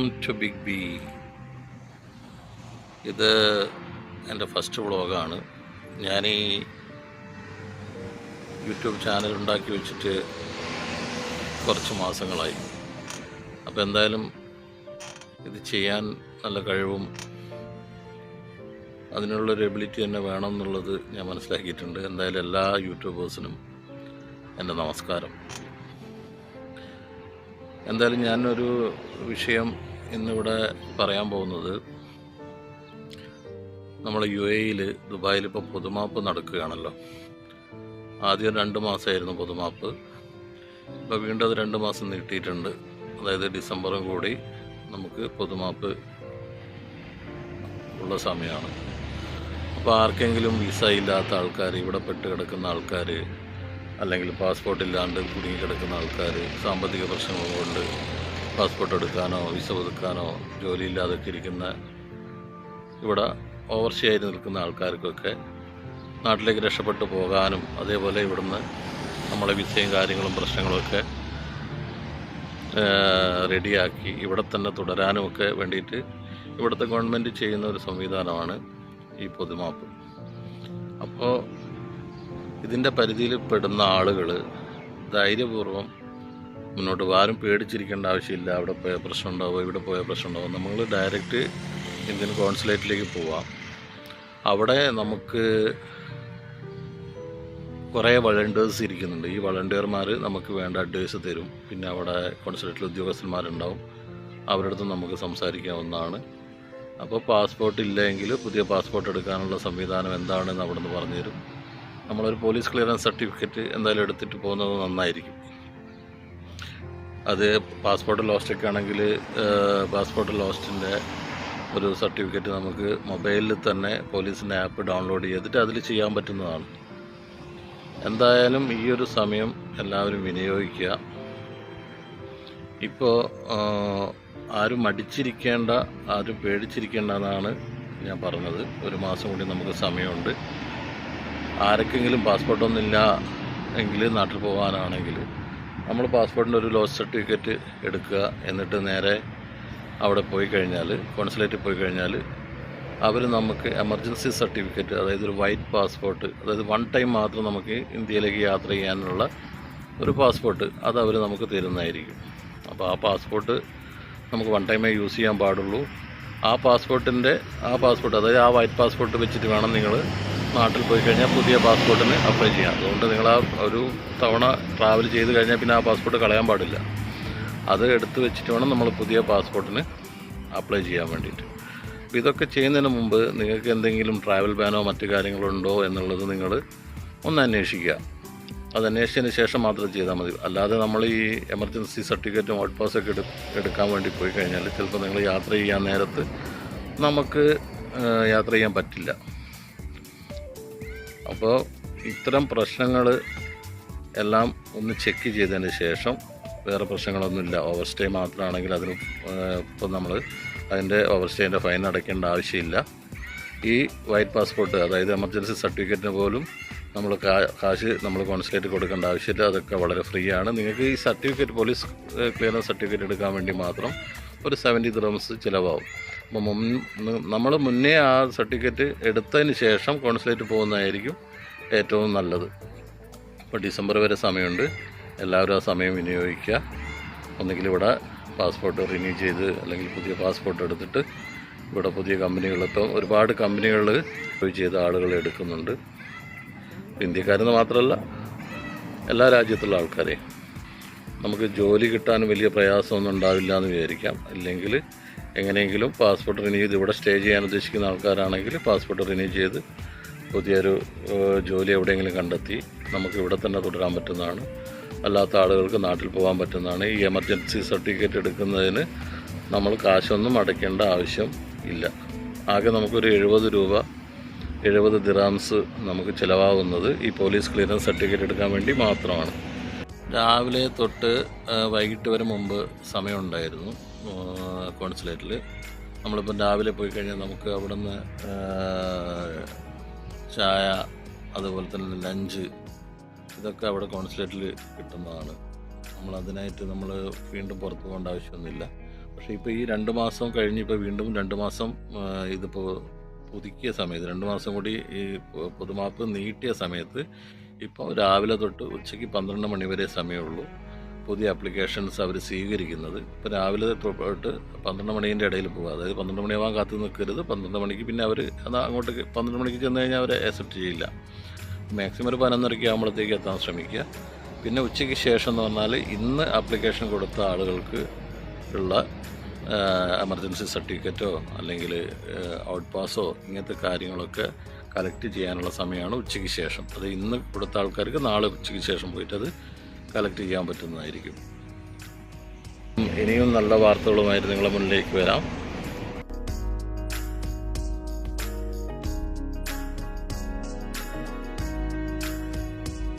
Welcome to big B ഇത് എന്റെ first വ്ളോഗാണ് ഞാൻ ഈ യൂട്യൂബ് ചാനൽ ഉണ്ടാക്കി വെച്ചിട്ട് കുറച്ച് മാസങ്ങളായി. അപ്പോൾ എന്തായാലും ഇത് ചെയ്യാൻ നല്ല കഴിവും അതിനുള്ളൊരു എബിലിറ്റി തന്നെ വേണം എന്നുള്ളത് ഞാൻ മനസ്സിലാക്കിയിട്ടുണ്ട്. എന്തായാലും എല്ലാ യൂട്യൂബേഴ്സിനും എന്റെ നമസ്കാരം. എന്തായാലും ഞാനൊരു വിഷയം ഇന്നിവിടെ പറയാൻ പോകുന്നത് നമ്മൾ യു എയിൽ ദുബായിൽ ഇപ്പോൾ പൊതുമാപ്പ് നടക്കുകയാണല്ലോ. ആദ്യം രണ്ട് മാസമായിരുന്നു പൊതുമാപ്പ്. ഇപ്പോൾ വീണ്ടും അത് രണ്ട് മാസം നീട്ടിയിട്ടുണ്ട്. അതായത് ഡിസംബറും കൂടി നമുക്ക് പൊതുമാപ്പ് ഉള്ള സമയമാണ്. അപ്പോൾ ആർക്കെങ്കിലും വിസ ഇല്ലാത്ത ആൾക്കാർ ഇവിടെ പെട്ട് കിടക്കുന്ന ആൾക്കാർ അല്ലെങ്കിൽ പാസ്പോർട്ട് ഇല്ലാണ്ട് കുടുങ്ങി കിടക്കുന്ന ആൾക്കാർ സാമ്പത്തിക പ്രശ്നങ്ങൾ കൊണ്ട് പാസ്പോർട്ട് എടുക്കാനോ വിസ പുതുക്കാനോ ജോലിയില്ലാതൊക്കെ ഇരിക്കുന്ന ഇവിടെ ഓവർസീ നിൽക്കുന്ന ആൾക്കാർക്കൊക്കെ നാട്ടിലേക്ക് രക്ഷപ്പെട്ടു പോകാനും അതേപോലെ ഇവിടുന്ന് നമ്മളെ വിസയും കാര്യങ്ങളും പ്രശ്നങ്ങളൊക്കെ റെഡിയാക്കി ഇവിടെ തന്നെ തുടരാനുമൊക്കെ വേണ്ടിയിട്ട് ഇവിടുത്തെ ഗവൺമെന്റ് ചെയ്യുന്ന ഒരു സംവിധാനമാണ് ഈ പൊതുമാപ്പ്. അപ്പോൾ ഇതിന്റെ പരിധിയിൽ പെടുന്ന ആളുകൾ ധൈര്യപൂർവം മുന്നോട്ട്. ആരും പേടിച്ചിരിക്കേണ്ട ആവശ്യമില്ല. അവിടെ പോയ പ്രശ്നം ഉണ്ടാവുമോ? ഇവിടെ പോയ പ്രശ്നം ഉണ്ടാവും നമ്മൾ ഡയറക്റ്റ് ഇന്ത്യൻ കോൺസുലേറ്റിലേക്ക് പോവാം. അവിടെ നമുക്ക് കുറേ വളണ്ടിയേഴ്സ് ഇരിക്കുന്നുണ്ട്. ഈ വളണ്ടിയർമാർ നമുക്ക് വേണ്ട അഡ്വൈസ് തരും. പിന്നെ അവിടെ കോൺസുലേറ്റിൽ ഉദ്യോഗസ്ഥന്മാരുണ്ടാവും. അവരുടെ അടുത്ത് നമുക്ക് സംസാരിക്കാവുന്നതാണ്. അപ്പോൾ പാസ്പോർട്ട് ഇല്ലെങ്കിൽ പുതിയ പാസ്പോർട്ട് എടുക്കാനുള്ള സംവിധാനം എന്താണെന്ന് അവിടെ നിന്ന് പറഞ്ഞുതരും. നമ്മളൊരു പോലീസ് ക്ലിയറൻസ് സർട്ടിഫിക്കറ്റ് എന്തായാലും എടുത്തിട്ട് പോകുന്നത് നന്നായിരിക്കും. അത് പാസ്പോർട്ട് ലോസ്റ്റൊക്കെ ആണെങ്കിൽ പാസ്പോർട്ട് ലോസ്റ്റിന്റെ ഒരു സർട്ടിഫിക്കറ്റ് നമുക്ക് മൊബൈലിൽ തന്നെ പോലീസിന്റെ ആപ്പ് ഡൗൺലോഡ് ചെയ്തിട്ട് അതിൽ ചെയ്യാൻ പറ്റുന്നതാണ്. എന്തായാലും ഈ ഒരു സമയം എല്ലാവരും വിനിയോഗിക്കുക. ഇപ്പോൾ ആരും മടിച്ചിരിക്കേണ്ട ആരും പേടിച്ചിരിക്കേണ്ട എന്നാണ് ഞാൻ പറഞ്ഞത്. ഒരു മാസം കൂടി നമുക്ക് സമയമുണ്ട്. ആർക്കെങ്കിലും പാസ്പോർട്ടൊന്നുമില്ല എങ്കിൽ നാട്ടിൽ പോകാനാണെങ്കിൽ നമ്മൾ പാസ്പോർട്ടിന്റെ ഒരു ലോസ് സർട്ടിഫിക്കറ്റ് എടുക്കുക എന്നിട്ട് നേരെ അവിടെ പോയി കഴിഞ്ഞാൽ കോൺസുലേറ്റിൽ പോയി കഴിഞ്ഞാൽ അവർ നമുക്ക് എമർജൻസി സർട്ടിഫിക്കറ്റ് അതായത് ഒരു വൈറ്റ് പാസ്പോർട്ട് അതായത് വൺ ടൈം മാത്രം നമുക്ക് ഇന്ത്യയിലേക്ക് യാത്ര ചെയ്യാനുള്ള ഒരു പാസ്പോർട്ട് അത് അവർ നമുക്ക് തരുന്നതായിരിക്കും. അപ്പോൾ ആ പാസ്പോർട്ട് നമുക്ക് വൺ ടൈമേ യൂസ് ചെയ്യാൻ പാടുള്ളൂ. ആ പാസ്പോർട്ടിന്റെ ആ പാസ്പോർട്ട് അതായത് ആ വൈറ്റ് പാസ്പോർട്ട് വെച്ചിട്ട് വേണം നിങ്ങൾ നാട്ടിൽ പോയി കഴിഞ്ഞാൽ പുതിയ പാസ്പോർട്ടിന് അപ്ലൈ ചെയ്യാം. അതുകൊണ്ട് നിങ്ങൾ ആ ഒരു തവണ ട്രാവൽ ചെയ്ത് കഴിഞ്ഞാൽ പിന്നെ ആ പാസ്പോർട്ട് കളയാൻ പാടില്ല. അത് എടുത്ത് വെച്ചിട്ട് വേണം നമ്മൾ പുതിയ പാസ്പോർട്ടിന് അപ്ലൈ ചെയ്യാൻ വേണ്ടിയിട്ട്. അപ്പോൾ ഇതൊക്കെ ചെയ്യുന്നതിന് മുമ്പ് നിങ്ങൾക്ക് എന്തെങ്കിലും ട്രാവൽ ബാനോ മറ്റു കാര്യങ്ങളുണ്ടോ എന്നുള്ളത് നിങ്ങൾ ഒന്ന് അന്വേഷിക്കുക. അത് അന്വേഷിച്ചതിന് ശേഷം മാത്രം ചെയ്താൽ മതി. അല്ലാതെ നമ്മൾ ഈ എമർജൻസി സർട്ടിഫിക്കറ്റും ഔട്ട് പാസ്സൊക്കെ എടു എടുക്കാൻ വേണ്ടി പോയി കഴിഞ്ഞാൽ ചിലപ്പോൾ നിങ്ങൾ യാത്ര ചെയ്യാൻ നേരത്ത് നമുക്ക് യാത്ര ചെയ്യാൻ പറ്റില്ല. അപ്പോൾ ഇത്തരം പ്രശ്നങ്ങൾ എല്ലാം ഒന്ന് ചെക്ക് ചെയ്തതിന് ശേഷം വേറെ പ്രശ്നങ്ങളൊന്നുമില്ല. ഓവർ സ്റ്റേ മാത്രമാണെങ്കിൽ അതിന് ഇപ്പം നമ്മൾ അതിന്റെ ഓവർ സ്റ്റേന്റെ ഫൈൻ അടയ്ക്കേണ്ട ആവശ്യമില്ല. ഈ വൈറ്റ് പാസ്പോർട്ട് അതായത് എമർജൻസി സർട്ടിഫിക്കറ്റിന് പോലും നമ്മൾ കാശ് നമ്മൾ കോൺസുലേറ്റ് കൊടുക്കേണ്ട ആവശ്യമില്ല. അതൊക്കെ വളരെ ഫ്രീ ആണ്. നിങ്ങൾക്ക് ഈ സർട്ടിഫിക്കറ്റ് പോലീസ് ക്ലിയറൻസ് സർട്ടിഫിക്കറ്റ് എടുക്കാൻ വേണ്ടി മാത്രം ഒരു സെവന്റി ദ്രംസ് ചിലവാകും. നമ്മൾ മുന്നേ ആ സർട്ടിഫിക്കറ്റ് എടുത്തതിന് ശേഷം കോൺസുലേറ്റ് പോകുന്നതായിരിക്കും ഏറ്റവും നല്ലത്. ഇപ്പോൾ ഡിസംബർ വരെ സമയമുണ്ട്. എല്ലാവരും ആ സമയം വിനിയോഗിക്കുക. ഒന്നുകിൽ ഇവിടെ പാസ്പോർട്ട് റിന്യൂ ചെയ്ത് അല്ലെങ്കിൽ പുതിയ പാസ്പോർട്ട് എടുത്തിട്ട് ഇവിടെ പുതിയ കമ്പനികളിപ്പോൾ ഒരുപാട് കമ്പനികൾ ചെയ്ത ആളുകൾ എടുക്കുന്നുണ്ട്. ഇന്ത്യക്കാരെന്ന് മാത്രമല്ല എല്ലാ രാജ്യത്തുള്ള ആൾക്കാരെയും. നമുക്ക് ജോലി കിട്ടാൻ വലിയ പ്രയാസമൊന്നും ഉണ്ടാവില്ല എന്ന് വിചാരിക്കാം. ഇല്ലെങ്കിൽ എങ്ങനെയെങ്കിലും പാസ്പോർട്ട് റിന്യൂ ചെയ്ത് ഇവിടെ സ്റ്റേ ചെയ്യാൻ ഉദ്ദേശിക്കുന്ന ആൾക്കാരാണെങ്കിൽ പാസ്പോർട്ട് റിന്യൂ ചെയ്ത് പുതിയൊരു ജോലി എവിടെയെങ്കിലും കണ്ടെത്തി നമുക്ക് ഇവിടെ തന്നെ തുടരാൻ പറ്റുന്നതാണ്. അല്ലാത്ത ആളുകൾക്ക് നാട്ടിൽ പോകാൻ പറ്റുന്നതാണ്. ഈ എമർജൻസി സർട്ടിഫിക്കറ്റ് എടുക്കുന്നതിന് നമ്മൾ കാശൊന്നും അടയ്ക്കേണ്ട ആവശ്യം ഇല്ല. ആകെ നമുക്കൊരു എഴുപത് രൂപ എഴുപത് ദിറാംസ് നമുക്ക് ചിലവാകുന്നത് ഈ പോലീസ് ക്ലിയറൻസ് സർട്ടിഫിക്കറ്റ് എടുക്കാൻ വേണ്ടി മാത്രമാണ്. രാവിലെ തൊട്ട് വൈകിട്ട് വരെ മുമ്പ് സമയമുണ്ടായിരുന്നു. കോൺസുലേറ്റിൽ നമ്മളിപ്പം രാവിലെ പോയി കഴിഞ്ഞാൽ നമുക്ക് അവിടെ നിന്ന് ചായ അതുപോലെ തന്നെ ലഞ്ച് ഇതൊക്കെ അവിടെ കോൺസുലേറ്റിൽ കിട്ടുന്നതാണ്. നമ്മൾ അതിനായിട്ട് നമ്മൾ വീണ്ടും പുറത്ത് പോകേണ്ട ആവശ്യമൊന്നുമില്ല. പക്ഷേ ഇപ്പോൾ ഈ രണ്ട് മാസം കഴിഞ്ഞ് ഇപ്പോൾ വീണ്ടും രണ്ട് മാസം ഇതിപ്പോൾ പുതുക്കിയ സമയത്ത് രണ്ട് മാസം കൂടി ഈ പൊതുമാപ്പ് നീട്ടിയ സമയത്ത് ഇപ്പോൾ രാവിലെ തൊട്ട് ഉച്ചയ്ക്ക് പന്ത്രണ്ട് മണി വരെ സമയമുള്ളൂ. പുതിയ ആപ്ലിക്കേഷൻസ് അവർ സ്വീകരിക്കുന്നത്. ഇപ്പോൾ രാവിലെ തൊട്ട് പന്ത്രണ്ട് മണീന്റെ ഇടയിൽ പോകുക അതായത് പന്ത്രണ്ട് മണിയാവാൻ കാത്തു നിൽക്കരുത്. പന്ത്രണ്ട് മണിക്ക് പിന്നെ അവർ അങ്ങോട്ട് പന്ത്രണ്ട് മണിക്ക് ചെന്ന് കഴിഞ്ഞാൽ അവരെ അക്സെപ്റ്റ് ചെയ്യില്ല. മാക്സിമം ഒരു പതിനൊന്നരയ്ക്ക് ആകുമ്പോഴത്തേക്ക് എത്താൻ ശ്രമിക്കുക. പിന്നെ ഉച്ചയ്ക്ക് ശേഷം എന്ന് പറഞ്ഞാൽ ഇന്ന് ആപ്ലിക്കേഷൻ കൊടുത്ത ആളുകൾക്ക് ഉള്ള എമർജൻസി സർട്ടിഫിക്കറ്റോ അല്ലെങ്കിൽ ഔട്ട് പാസോ ഇങ്ങനത്തെ കാര്യങ്ങളൊക്കെ കളക്ട് ചെയ്യാനുള്ള സമയമാണ് ഉച്ചയ്ക്ക് ശേഷം. അത് ഇന്ന് കൊടുത്ത ആൾക്കാർക്ക് നാളെ ഉച്ചയ്ക്ക് ശേഷം പോയിട്ട് അത് കളക്ട് ചെയ്യാൻ പറ്റുന്നതായിരിക്കും. ഇനിയും നല്ല വാർത്തകളുമായിട്ട് നിങ്ങളുടെ മുന്നിലേക്ക് വരാം.